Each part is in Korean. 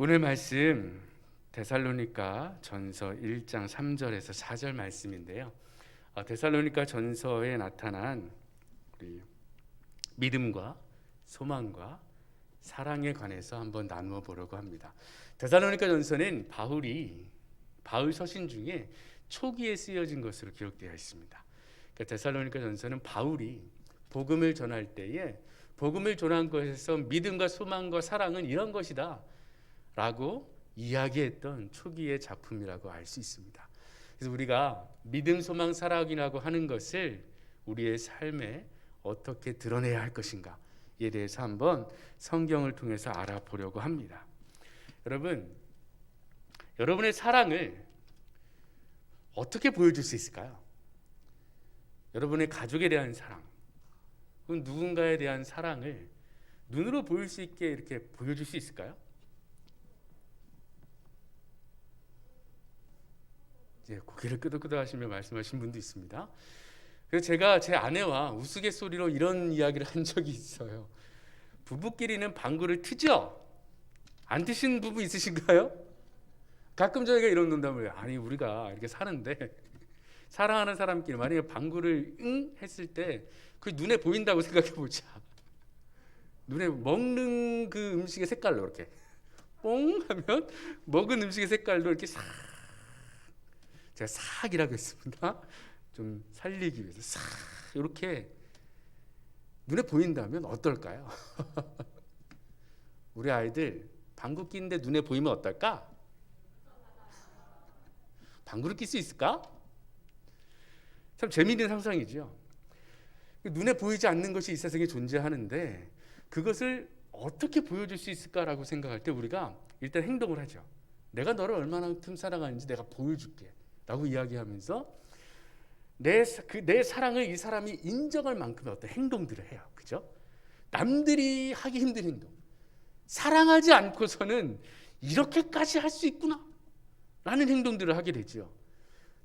오늘 말씀 데살로니가 전서 1장 3절에서 4절 말씀인데요. 어, 데살로니가 전서에 나타난 우리 믿음과 소망과 사랑에 관해서 한번 나누어 보려고 합니다. 데살로니가 전서는 바울이 바울 서신 중에 초기에 쓰여진 것으로 기록되어 있습니다. 그러니까 데살로니가 전서는 바울이 복음을 전할 때에 복음을 전한 것에서 믿음과 소망과 사랑은 이런 것이다 라고 이야기했던 초기의 작품이라고 알 수 있습니다. 그래서 우리가 믿음, 소망, 사랑이라고 하는 것을 우리의 삶에 어떻게 드러내야 할 것인가에 대해서 한번 성경을 통해서 알아보려고 합니다. 여러분, 여러분의 사랑을 어떻게 보여줄 수 있을까요? 여러분의 가족에 대한 사랑, 누군가에 대한 사랑을 눈으로 보일 수 있게 이렇게 보여줄 수 있을까요? 이제 고개를 끄덕끄덕 하시며 말씀하신 분도 있습니다. 그래서 제가 제 아내와 우스갯소리로 이런 이야기를 한 적이 있어요. 부부끼리는 방구를 트죠? 안 트신 부부 있으신가요? 가끔 저희가 이런 농담을 해요. 아니 우리가 이렇게 사는데 사랑하는 사람끼리 만약에 방구를 응 했을 때 그 눈에 보인다고 생각해 보자. 눈에 먹는 그 음식의 색깔로 이렇게 뽕 하면 먹은 음식의 색깔로 이렇게 싹 제가 싹이라고 했습니다. 좀 살리기 위해서 싹 이렇게 눈에 보인다면 어떨까요? 우리 아이들 방구 끼는데 눈에 보이면 어떨까? 방구를 낄 수 있을까? 참 재미있는 상상이죠. 눈에 보이지 않는 것이 이 세상에 존재하는데 그것을 어떻게 보여줄 수 있을까라고 생각할 때 우리가 일단 행동을 하죠. 내가 너를 얼마나큼 사랑하는지 내가 보여줄게. 라고 이야기하면서 내, 그, 내 사랑을 이 사람이 인정할 만큼의 어떤 행동들을 해요. 그죠? 남들이 하기 힘든 행동. 사랑하지 않고서는 이렇게까지 할 수 있구나. 라는 행동들을 하게 되죠.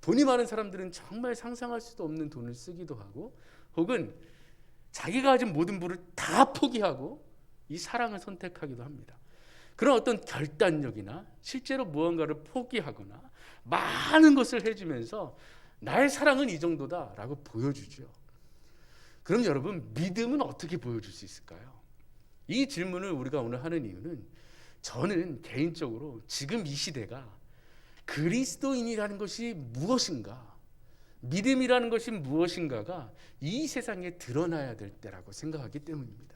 돈이 많은 사람들은 정말 상상할 수도 없는 돈을 쓰기도 하고 혹은 자기가 가진 모든 부를 다 포기하고 이 사랑을 선택하기도 합니다. 그런 어떤 결단력이나 실제로 무언가를 포기하거나 많은 것을 해주면서 나의 사랑은 이 정도다라고 보여주죠. 그럼 여러분 믿음은 어떻게 보여줄 수 있을까요? 이 질문을 우리가 오늘 하는 이유는 저는 개인적으로 지금 이 시대가 그리스도인이라는 것이 무엇인가, 믿음이라는 것이 무엇인가가 이 세상에 드러나야 될 때라고 생각하기 때문입니다.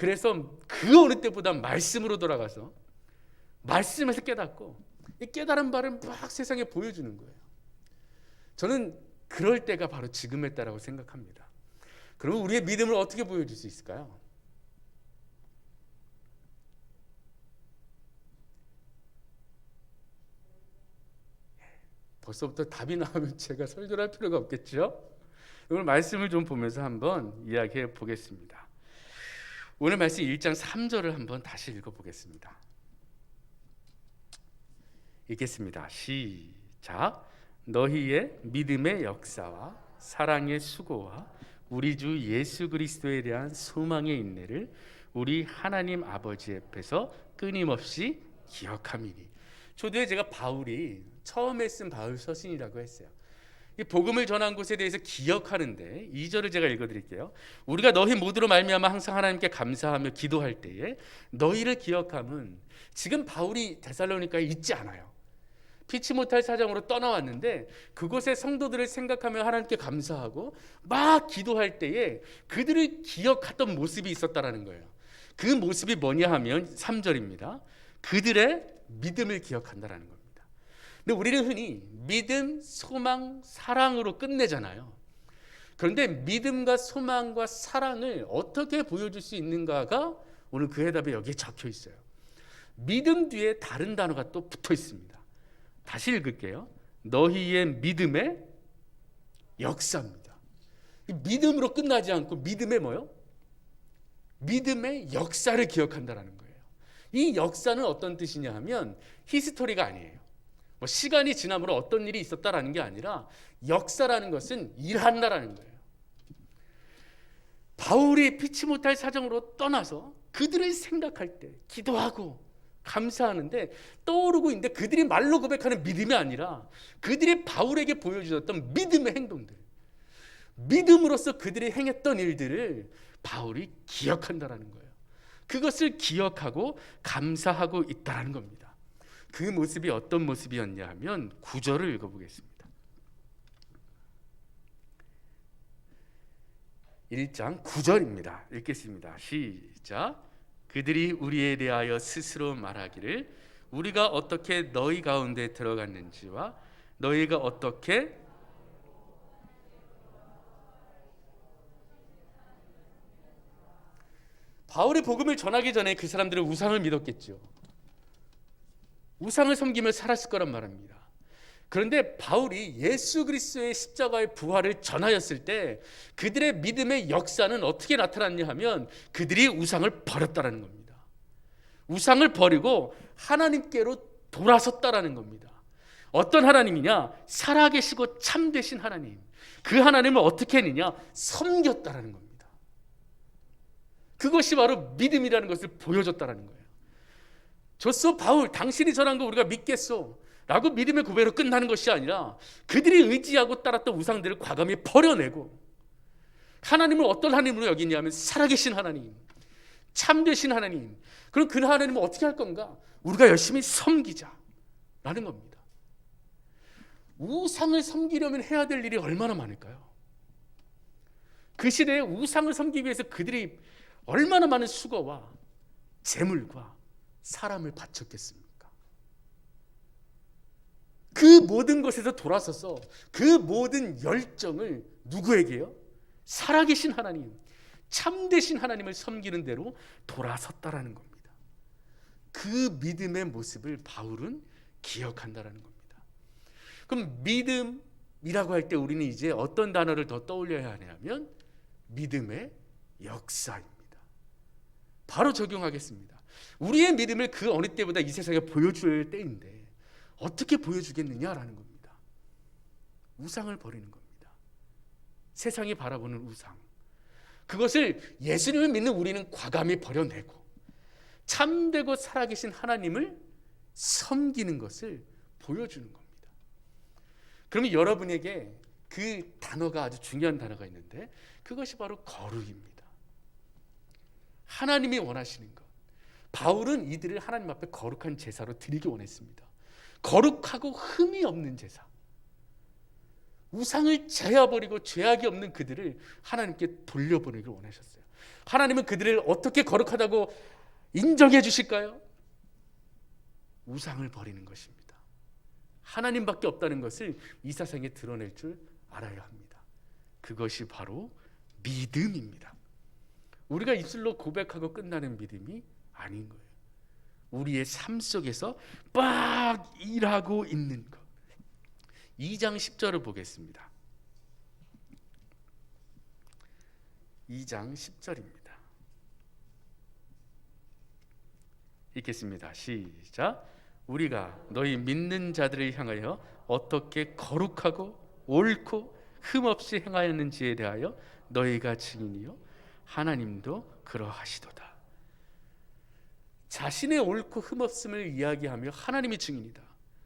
그래서 그 어느 때보다 말씀으로 돌아가서 말씀에서 깨닫고 이 깨달은 바를 막 세상에 보여주는 거예요. 저는 그럴 때가 바로 지금의 때라고 생각합니다. 그러면 우리의 믿음을 어떻게 보여줄 수 있을까요? 벌써부터 답이 나오면 제가 설교를 할 필요가 없겠죠? 오늘 말씀을 좀 보면서 한번 이야기해 보겠습니다. 오늘 말씀 1장 3절을 한번 다시 읽어 보겠습니다. 읽겠습니다. 시작. 너희의 믿음의 역사와 사랑의 수고와 우리 주 예수 그리스도에 대한 소망의 인내를 우리 하나님 아버지 앞에서 끊임없이 기억함이니. 초대에 제가 바울이 처음에 쓴 바울 서신이라고 했어요. 이 복음을 전한 곳에 대해서 기억하는데 2절을 제가 읽어 드릴게요. 우리가 너희 모두로 말미암아 항상 하나님께 감사하며 기도할 때에 너희를 기억함은 지금 바울이 데살로니카에 있지 않아요. 피치 못할 사정으로 떠나왔는데 그곳의 성도들을 생각하며 하나님께 감사하고 막 기도할 때에 그들을 기억했던 모습이 있었다라는 거예요. 그 모습이 뭐냐 하면 3절입니다. 그들의 믿음을 기억한다라는 겁니다. 근데 우리는 흔히 믿음, 소망, 사랑으로 끝내잖아요. 그런데 믿음과 소망과 사랑을 어떻게 보여줄 수 있는가가 오늘 그 해답에 여기에 적혀 있어요. 믿음 뒤에 다른 단어가 또 붙어 있습니다. 다시 읽을게요. 너희의 믿음의 역사입니다. 믿음으로 끝나지 않고 믿음의 뭐요? 믿음의 역사를 기억한다라는 거예요. 이 역사는 어떤 뜻이냐 하면 히스토리가 아니에요. 뭐 시간이 지나므로 어떤 일이 있었다라는 게 아니라 역사라는 것은 일한다라는 거예요. 바울이 피치 못할 사정으로 떠나서 그들을 생각할 때 기도하고 감사하는데 떠오르고 있는데 그들이 말로 고백하는 믿음이 아니라 그들이 바울에게 보여주었던 믿음의 행동들. 믿음으로써 그들이 행했던 일들을 바울이 기억한다라는 거예요. 그것을 기억하고 감사하고 있다라는 겁니다. 그 모습이 어떤 모습이었냐 하면 구절을 읽어보겠습니다. 1장 9절입니다. 읽겠습니다. 시작. 그들이 우리에 대하여 스스로 말하기를 우리가 어떻게 너희 가운데 들어갔는지와 너희가 어떻게 바울이 복음을 전하기 전에 그 사람들은 우상을 믿었겠죠. 우상을 섬기며 살았을 거란 말입니다. 그런데 바울이 예수 그리스도의 십자가의 부활을 전하였을 때 그들의 믿음의 역사는 어떻게 나타났냐 하면 그들이 우상을 버렸다라는 겁니다. 우상을 버리고 하나님께로 돌아섰다라는 겁니다. 어떤 하나님이냐? 살아계시고 참되신 하나님. 그 하나님을 어떻게 했느냐? 섬겼다라는 겁니다. 그것이 바로 믿음이라는 것을 보여줬다라는 거예요. 좋소 바울 당신이 전한 거 우리가 믿겠소. 라고 믿음의 고백으로 끝나는 것이 아니라 그들이 의지하고 따랐던 우상들을 과감히 버려내고 하나님을 어떤 하나님으로 여기냐면 살아계신 하나님, 참되신 하나님. 그럼 그 하나님은 어떻게 할 건가? 우리가 열심히 섬기자 라는 겁니다. 우상을 섬기려면 해야 될 일이 얼마나 많을까요? 그 시대에 우상을 섬기기 위해서 그들이 얼마나 많은 수고와 재물과 사람을 바쳤겠습니까? 그 모든 것에서 돌아서서 그 모든 열정을 누구에게요? 살아계신 하나님, 참되신 하나님을 섬기는 대로 돌아섰다라는 겁니다. 그 믿음의 모습을 바울은 기억한다라는 겁니다. 그럼 믿음이라고 할 때 우리는 이제 어떤 단어를 더 떠올려야 하냐면 믿음의 역사입니다. 바로 적용하겠습니다. 우리의 믿음을 그 어느 때보다 이 세상에 보여줄 때인데 어떻게 보여주겠느냐라는 겁니다. 우상을 버리는 겁니다. 세상이 바라보는 우상. 그것을 예수님을 믿는 우리는 과감히 버려내고 참되고 살아계신 하나님을 섬기는 것을 보여주는 겁니다. 그러면 여러분에게 그 단어가 아주 중요한 단어가 있는데 그것이 바로 거룩입니다. 하나님이 원하시는 것. 바울은 이들을 하나님 앞에 거룩한 제사로 드리기 원했습니다. 거룩하고 흠이 없는 제사. 우상을 제어버리고 죄악이 없는 그들을 하나님께 돌려보내기를 원하셨어요. 하나님은 그들을 어떻게 거룩하다고 인정해 주실까요? 우상을 버리는 것입니다. 하나님밖에 없다는 것을 이 세상에 드러낼 줄 알아야 합니다. 그것이 바로 믿음입니다. 우리가 입술로 고백하고 끝나는 믿음이 아닌 거예요. 우리의 삶 속에서 빡 일하고 있는 것. 2장 10절을 보겠습니다. 2장 10절입니다. 읽겠습니다. 시작. 우리가 너희 믿는 자들을 향하여 어떻게 거룩하고 옳고 흠없이 행하였는지에 대하여 너희가 증인이요 하나님도 그러하시도다. 자신의 옳고 흠없음을 이야기하며 하나님이 증인이다.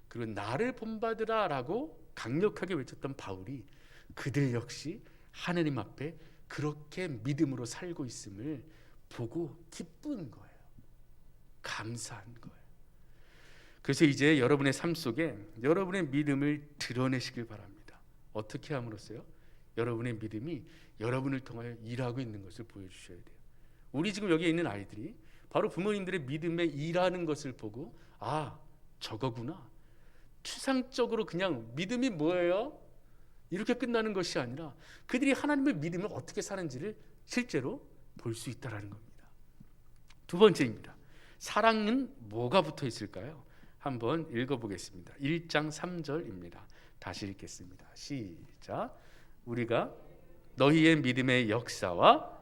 그리고 나를 본받으라라고 강력하게 외쳤던 바울이 그들 역시 하나님 앞에 그렇게 믿음으로 살고 있음을 보고 기쁜 거예요. 감사한 거예요. 그래서 이제 여러분의 삶 속에 여러분의 믿음을 드러내시길 바랍니다. 어떻게 함으로써요? 여러분의 믿음이 여러분을 통하여 일하고 있는 것을 보여주셔야 돼요. 우리 지금 여기 있는 아이들이 바로 부모님들의 믿음에 일하는 것을 보고 아 저거구나 추상적으로 그냥 믿음이 뭐예요? 이렇게 끝나는 것이 아니라 그들이 하나님의 믿음을 어떻게 사는지를 실제로 볼 수 있다라는 겁니다. 두 번째입니다. 사랑은 뭐가 붙어 있을까요? 한번 읽어보겠습니다. 1장 3절입니다. 다시 읽겠습니다. 시작. 우리가 너희의 믿음의 역사와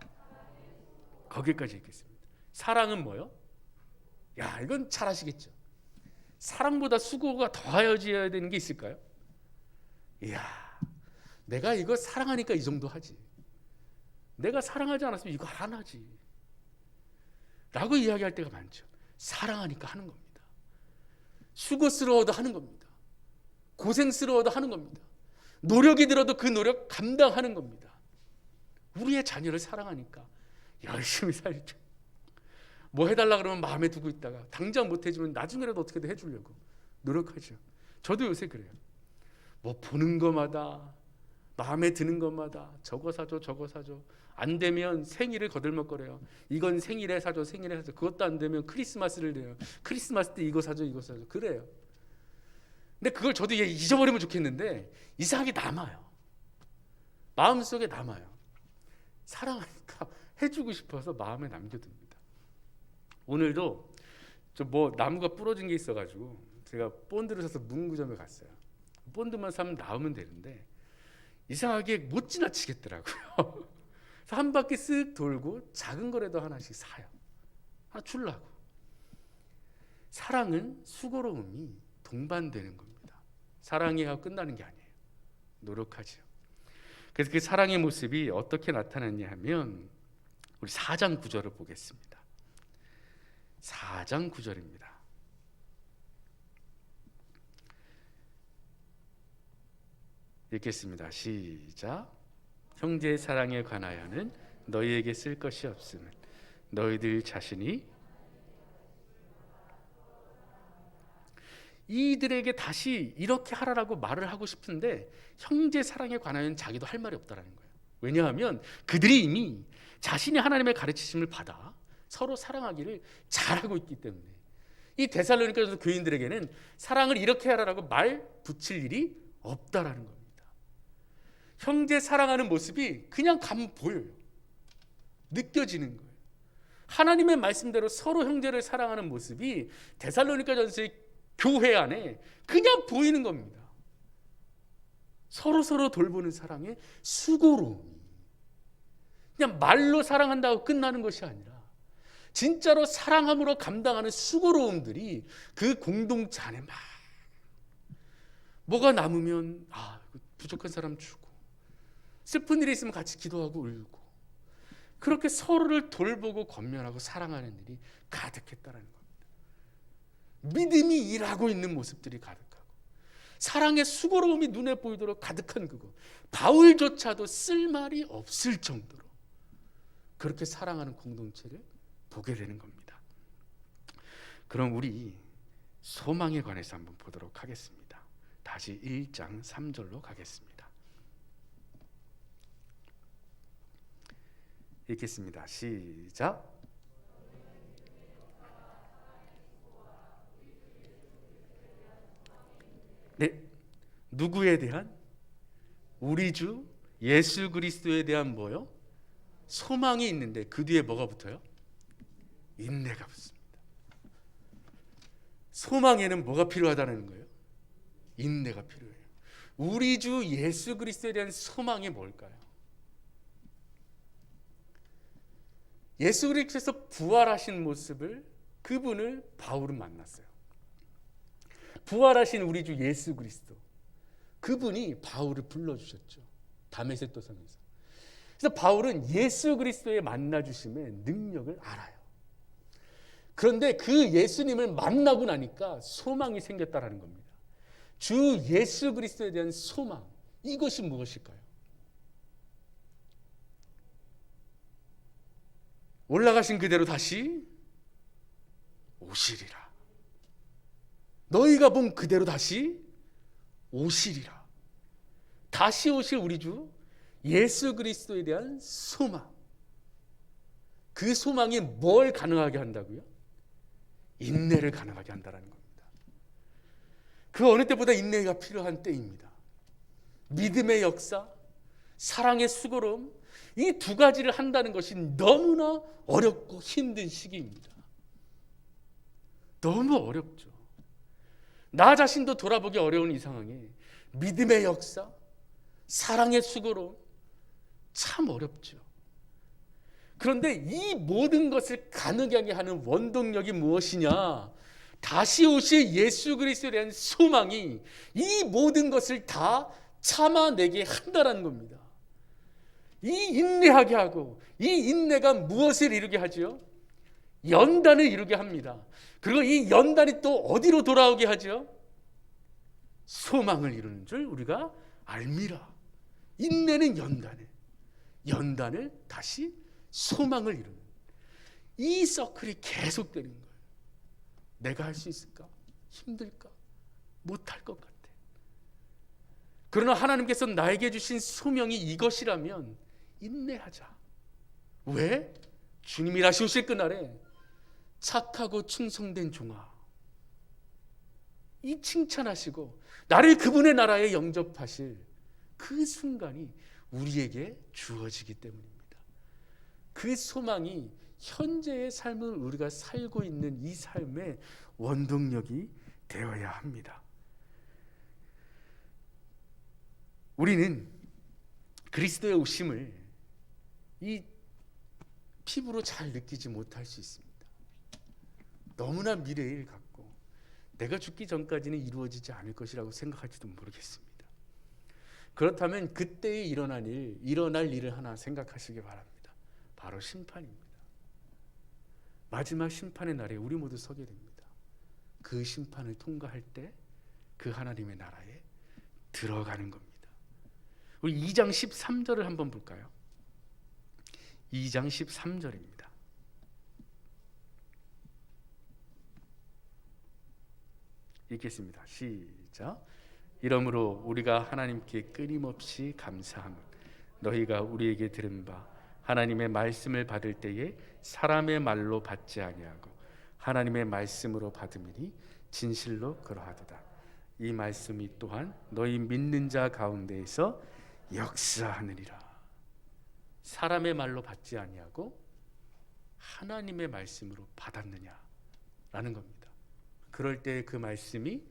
거기까지 읽겠습니다. 사랑은 뭐요? 야, 이건 잘 아시겠죠. 사랑보다 수고가 더하여져야 되는 게 있을까요? 이야, 내가 이거 사랑하니까 이 정도 하지. 내가 사랑하지 않았으면 이거 안 하지. 라고 이야기할 때가 많죠. 사랑하니까 하는 겁니다. 수고스러워도 하는 겁니다. 고생스러워도 하는 겁니다. 노력이 들어도 그 노력 감당하는 겁니다. 우리의 자녀를 사랑하니까 열심히 살죠. 뭐 해달라 그러면 마음에 두고 있다가 당장 못 해주면 나중에라도 어떻게든 해주려고 노력하죠. 저도 요새 그래요. 뭐 보는 것마다 마음에 드는 것마다 저거 사줘 저거 사줘 안 되면 생일을 거들먹거려요. 이건 생일에 사줘 생일에 사줘 그것도 안 되면 크리스마스를 내요. 크리스마스 때 이거 사줘 이거 사줘 그래요. 근데 그걸 저도 잊어버리면 좋겠는데 이상하게 남아요. 마음속에 남아요. 사랑하니까 해주고 싶어서 마음에 남겨둡니다. 오늘도 저 뭐 나무가 부러진 게 있어가지고 제가 본드를 사서 문구점에 갔어요. 본드만 사면 나오면 되는데 이상하게 못 지나치겠더라고요. 한 바퀴 쓱 돌고 작은 거라도 하나씩 사요. 하나 줄라고. 사랑은 수고로움이 동반되는 겁니다. 사랑이 하고 끝나는 게 아니에요. 노력하죠. 그래서 그 사랑의 모습이 어떻게 나타났냐 하면 우리 4장 9절을 보겠습니다. 4장 9절입니다. 읽겠습니다. 시작. 형제의 사랑에 관하여는 너희에게 쓸 것이 없음은 너희들 자신이 이들에게 다시 이렇게 하라라고 말을 하고 싶은데 형제 사랑에 관하여는 자기도 할 말이 없다라는 거예요. 왜냐하면 그들이 이미 자신이 하나님의 가르치심을 받아 서로 사랑하기를 잘하고 있기 때문에 이 데살로니가서 교인들에게는 사랑을 이렇게 하라라고 말 붙일 일이 없다라는 겁니다. 형제 사랑하는 모습이 그냥 가면 보여요. 느껴지는 거예요. 하나님의 말씀대로 서로 형제를 사랑하는 모습이 데살로니가 전서의 교회 안에 그냥 보이는 겁니다. 서로 서로 돌보는 사랑의 수고로움이 그냥 말로 사랑한다고 끝나는 것이 아니라 진짜로 사랑함으로 감당하는 수고로움들이 그 공동체 안에 막 뭐가 남으면 아 부족한 사람 주고 슬픈 일이 있으면 같이 기도하고 울고 그렇게 서로를 돌보고 권면하고 사랑하는 일이 가득했다는 겁니다. 믿음이 일하고 있는 모습들이 가득하고 사랑의 수고로움이 눈에 보이도록 가득한 그거 바울조차도 쓸 말이 없을 정도로 그렇게 사랑하는 공동체를 보게 되는 겁니다. 그럼 우리 소망에 관해서 한번 보도록 하겠습니다. 다시 1장 3절로 가겠습니다. 읽겠습니다. 시작. 네. 누구에 대한 우리 주 예수 그리스도에 대한 뭐요? 소망이 있는데 그 뒤에 뭐가 붙어요? 인내가 붙습니다. 소망에는 뭐가 필요하다는 거예요? 인내가 필요해요. 우리 주 예수 그리스도에 대한 소망이 뭘까요? 예수 그리스도에서 부활하신 모습을 그분을 바울은 만났어요. 부활하신 우리 주 예수 그리스도 그분이 바울을 불러주셨죠. 다메섹 도상에서. 그래서 바울은 예수 그리스도의 만나 주심의 능력을 알아요. 그런데 그 예수님을 만나고 나니까 소망이 생겼다라는 겁니다. 주 예수 그리스도에 대한 소망 이것이 무엇일까요? 올라가신 그대로 다시 오시리라. 너희가 본 그대로 다시 오시리라. 다시 오실 우리 주 예수 그리스도에 대한 소망. 그 소망이 뭘 가능하게 한다고요? 인내를 가능하게 한다는 겁니다. 그 어느 때보다 인내가 필요한 때입니다. 믿음의 역사, 사랑의 수고로움, 이두 가지를 한다는 것이 너무나 어렵고 힘든 시기입니다. 너무 어렵죠. 나 자신도 돌아보기 어려운 이 상황에 믿음의 역사, 사랑의 수고로움 참 어렵죠. 그런데 이 모든 것을 가능하게 하는 원동력이 무엇이냐? 다시 오실 예수 그리스도에 대한 소망이 이 모든 것을 다 참아내게 한다라는 겁니다. 이 인내하게 하고 이 인내가 무엇을 이루게 하지요? 연단을 이루게 합니다. 그리고 이 연단이 또 어디로 돌아오게 하죠? 소망을 이루는 줄 우리가 알미라. 인내는 연단을, 연단을 다시 소망을 이루는 이 서클이 계속되는 거예요. 내가 할 수 있을까? 힘들까? 못할 것 같아. 그러나 하나님께서 나에게 주신 소명이 이것이라면 인내하자. 왜? 주님이 다시 오실 그날에 착하고 충성된 종아 이 칭찬하시고 나를 그분의 나라에 영접하실 그 순간이 우리에게 주어지기 때문입니다. 그 소망이 현재의 삶을 우리가 살고 있는 이 삶의 원동력이 되어야 합니다. 우리는 그리스도의 오심을 이 피부로 잘 느끼지 못할 수 있습니다. 너무나 미래일 같고 내가 죽기 전까지는 이루어지지 않을 것이라고 생각할지도 모르겠습니다. 그렇다면 그때에 일어날 일, 일어날 일을 하나 생각하시기 바랍니다. 바로 심판입니다. 마지막 심판의 날에 우리 모두 서게 됩니다. 그 심판을 통과할 때 그 하나님의 나라에 들어가는 겁니다. 우리 2장 13절을 한번 볼까요? 2장 13절입니다. 읽겠습니다. 시작. 이러므로 우리가 하나님께 끊임없이 감사함. 너희가 우리에게 들은 바 하나님의 말씀을 받을 때에 사람의 말로 받지 아니하고 하나님의 말씀으로 받음이니 진실로 그러하도다. 이 말씀이 또한 너희 믿는 자 가운데에서 역사하느니라. 사람의 말로 받지 아니하고 하나님의 말씀으로 받았느냐라는 겁니다. 그럴 때 그 말씀이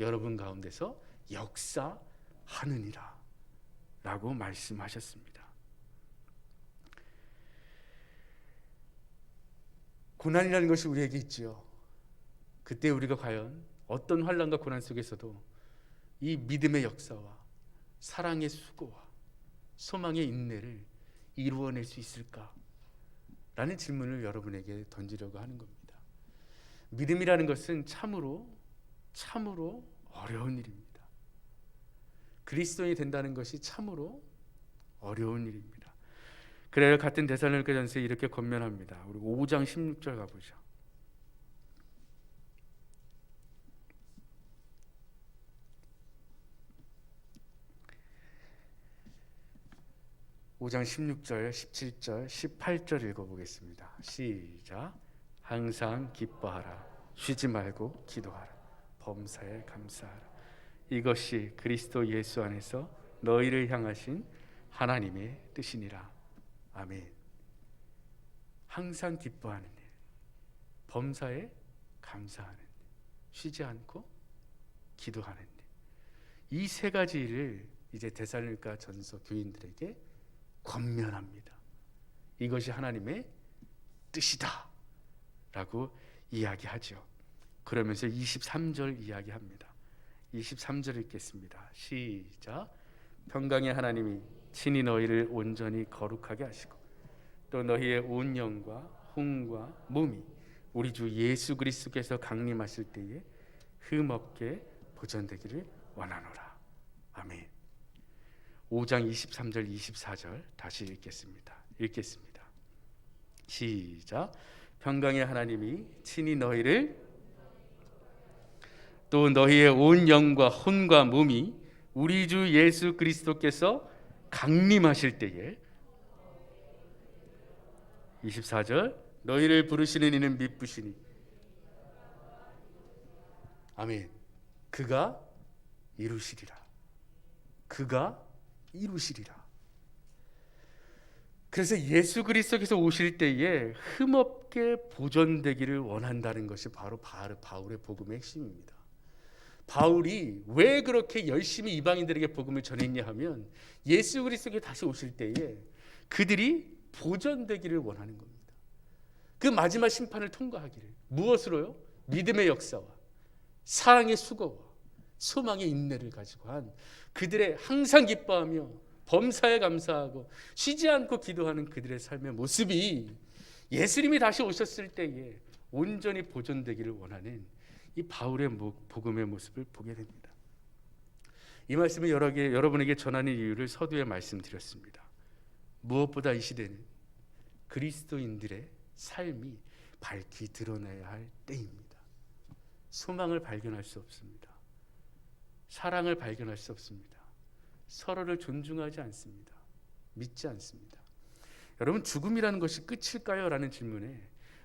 여러분 가운데서 역사하느니라 라고 말씀하셨습니다. 고난이라는 것이 우리에게 있지요. 그때 우리가 과연 어떤 환란과 고난 속에서도 이 믿음의 역사와 사랑의 수고와 소망의 인내를 이루어낼 수 있을까? 라는 질문을 여러분에게 던지려고 하는 겁니다. 믿음이라는 것은 참으로 참으로 어려운 일입니다. 그리스도인이 된다는 것이 참으로 어려운 일입니다. 그래요 같은 데살로니가 전서에 이렇게 권면합니다. 우리 5장 16절 가보죠. (5장 16절) (17절) (18절) 읽어보겠습니다. 시작. 항상 기뻐하라. 쉬지 말고 기도하라. 범사에 감사하라. 이것이 그리스도 예수 안에서 너희를 향하신 하나님의 뜻이니라 아멘 항상 기뻐하는 일 범사에 감사하는 일 쉬지 않고 기도하는 일 이 세 가지 일을 이제 데살로니가 전서 교인들에게 권면합니다 이것이 하나님의 뜻이다 라고 이야기하죠. 그러면서 23절 이야기합니다. 23절 읽겠습니다. 시작. 평강의 하나님이 친히 너희를 온전히 거룩하게 하시고 또 너희의 온 영과 혼과 몸이 우리 주 예수 그리스도께서 강림하실 때에 흠없게 보존되기를 원하노라. 아멘. 5장 23절 24절 다시 읽겠습니다. 읽겠습니다. 시작. 평강의 하나님이 친히 너희를 또 너희의 온 영과 혼과 몸이 우리 주 예수 그리스도께서 강림하실 때에. 24절 너희를 부르시는 이는 미쁘시니. 아멘. 그가 이루시리라. 그가 이루시리라. 그래서 예수 그리스도께서 오실 때에 흠없게 보존되기를 원한다는 것이 바로 바울의 복음의 핵심입니다. 바울이 왜 그렇게 열심히 이방인들에게 복음을 전했냐 하면 예수 그리스도께 다시 오실 때에 그들이 보존되기를 원하는 겁니다. 그 마지막 심판을 통과하기를 무엇으로요? 믿음의 역사와 사랑의 수고와 소망의 인내를 가지고 한 그들의 항상 기뻐하며 범사에 감사하고 쉬지 않고 기도하는 그들의 삶의 모습이 예수님이 다시 오셨을 때에 온전히 보존되기를 원하는 이 바울의 모- 복음의 모습을 보게 됩니다. 이 말씀을 여러 개 여러분에게 전하는 이유를 서두에 말씀드렸습니다. 무엇보다 이 시대는 그리스도인들의 삶이 밝히 드러나야 할 때입니다. 소망을 발견할 수 없습니다. 사랑을 발견할 수 없습니다. 서로를 존중하지 않습니다. 믿지 않습니다. 여러분 죽음이라는 것이 끝일까요? 라는 질문에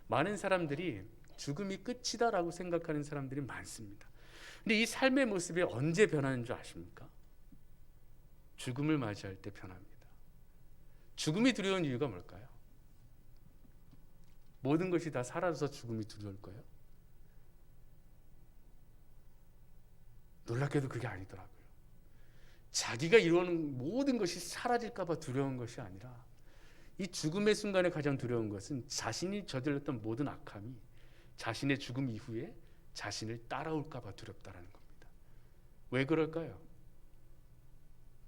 많은 사람들이 죽음이 끝이다라고 생각하는 사람들이 많습니다. 근데 이 삶의 모습이 언제 변하는 줄 아십니까? 죽음을 맞이할 때 변합니다. 죽음이 두려운 이유가 뭘까요? 모든 것이 다 사라져서 죽음이 두려울까요? 놀랍게도 그게 아니더라고요. 자기가 이루는 모든 것이 사라질까봐 두려운 것이 아니라 이 죽음의 순간에 가장 두려운 것은 자신이 저질렀던 모든 악함이 자신의 죽음 이후에 자신을 따라올까봐 두렵다라는 겁니다. 왜 그럴까요?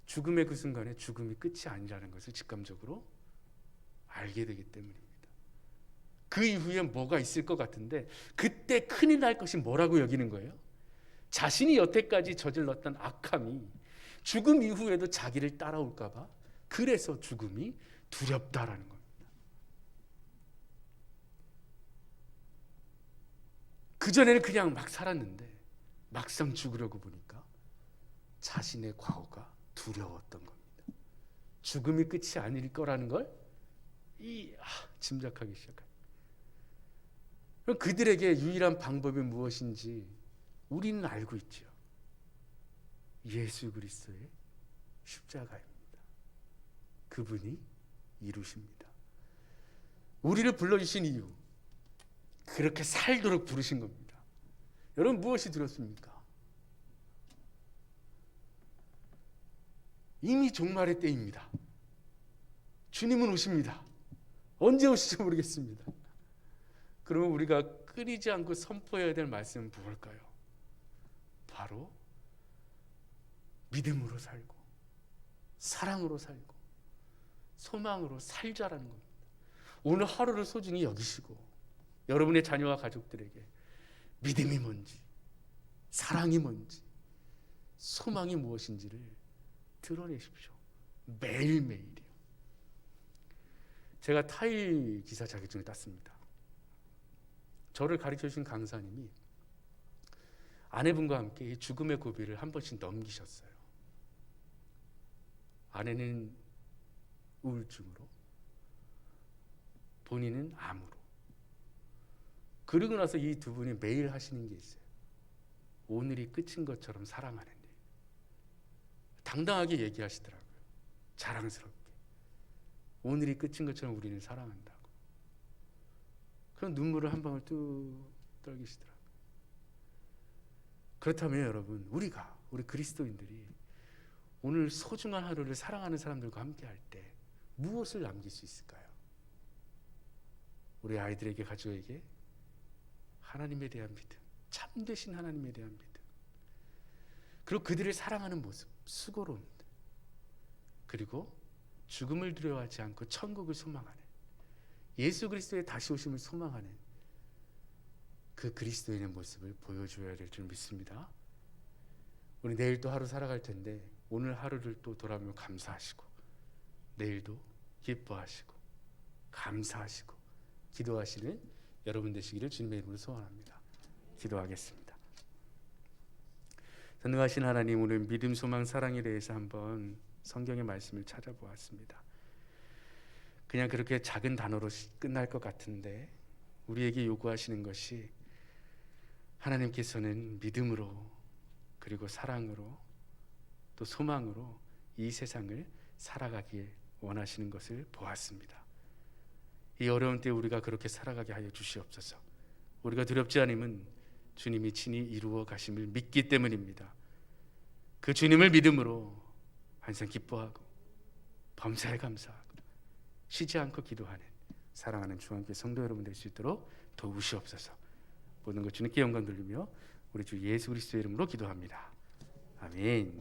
죽음의 그 순간에 죽음이 끝이 아니라는 것을 직감적으로 알게 되기 때문입니다. 그 이후에 뭐가 있을 것 같은데 그때 큰일 날 것이 뭐라고 여기는 거예요? 자신이 여태까지 저질렀던 악함이 죽음 이후에도 자기를 따라올까봐 그래서 죽음이 두렵다라는 겁니다. 그 전에는 그냥 막 살았는데 막상 죽으려고 보니까 자신의 과거가 두려웠던 겁니다. 죽음이 끝이 아닐 거라는 걸 이, 아, 짐작하기 시작합니다. 그들에게 유일한 방법이 무엇인지 우리는 알고 있죠. 예수 그리스도의 십자가입니다. 그분이 이루십니다. 우리를 불러주신 이유, 그렇게 살도록 부르신 겁니다. 여러분 무엇이 두렵습니까? 이미 종말의 때입니다. 주님은 오십니다. 언제 오실지 모르겠습니다. 그러면 우리가 끊이지 않고 선포해야 될 말씀은 무엇일까요? 바로 믿음으로 살고 사랑으로 살고 소망으로 살자라는 겁니다. 오늘 하루를 소중히 여기시고 여러분의 자녀와 가족들에게 믿음이 뭔지 사랑이 뭔지 소망이 무엇인지를 드러내십시오. 매일매일이요. 제가 타일 기사 자격증을 땄습니다. 저를 가르쳐 주신 강사님이 아내분과 함께 이 죽음의 고비를 한 번씩 넘기셨어요. 아내는 우울증으로, 본인은 암으로. 그러고 나서 이 두 분이 매일 하시는 게 있어요. 오늘이 끝인 것처럼 사랑하는 일. 당당하게 얘기하시더라고요. 자랑스럽게. 오늘이 끝인 것처럼 우리는 사랑한다고. 그런 눈물을 한 방울 뚝 떨기시더라고요. 그렇다면 여러분, 우리가 우리 그리스도인들이 오늘 소중한 하루를 사랑하는 사람들과 함께 할 때 무엇을 남길 수 있을까요? 우리 아이들에게 가족에게 하나님에 대한 믿음, 참되신 하나님에 대한 믿음, 그리고 그들을 사랑하는 모습, 수고로움, 그리고 죽음을 두려워하지 않고 천국을 소망하는 예수 그리스도의 다시 오심을 소망하는 그 그리스도인의 모습을 보여줘야 될 줄 믿습니다. 우리 내일 또 하루 살아갈 텐데 오늘 하루를 또 돌아보며 감사하시고 내일도 기뻐하시고 감사하시고 기도하시는 여러분 되시기를 주님의 이름으로 소원합니다. 기도하겠습니다. 전능하신 하나님 오늘 믿음 소망 사랑에 대해서 한번 성경의 말씀을 찾아보았습니다. 그냥 그렇게 작은 단어로 끝날 것 같은데 우리에게 요구하시는 것이 하나님께서는 믿음으로 그리고 사랑으로 또 소망으로 이 세상을 살아가기에 원하시는 것을 보았습니다. 이 어려운 때 우리가 그렇게 살아가게 하여 주시옵소서. 우리가 두렵지 않음은 주님이 친히 이루어 가심을 믿기 때문입니다. 그 주님을 믿음으로 항상 기뻐하고 범사에 감사하고 쉬지 않고 기도하는 사랑하는 중앙교회 성도 여러분 될 수 있도록 도우시옵소서. 모든 것 주님께 영광 돌리며 우리 주 예수 그리스도의 이름으로 기도합니다. 아멘.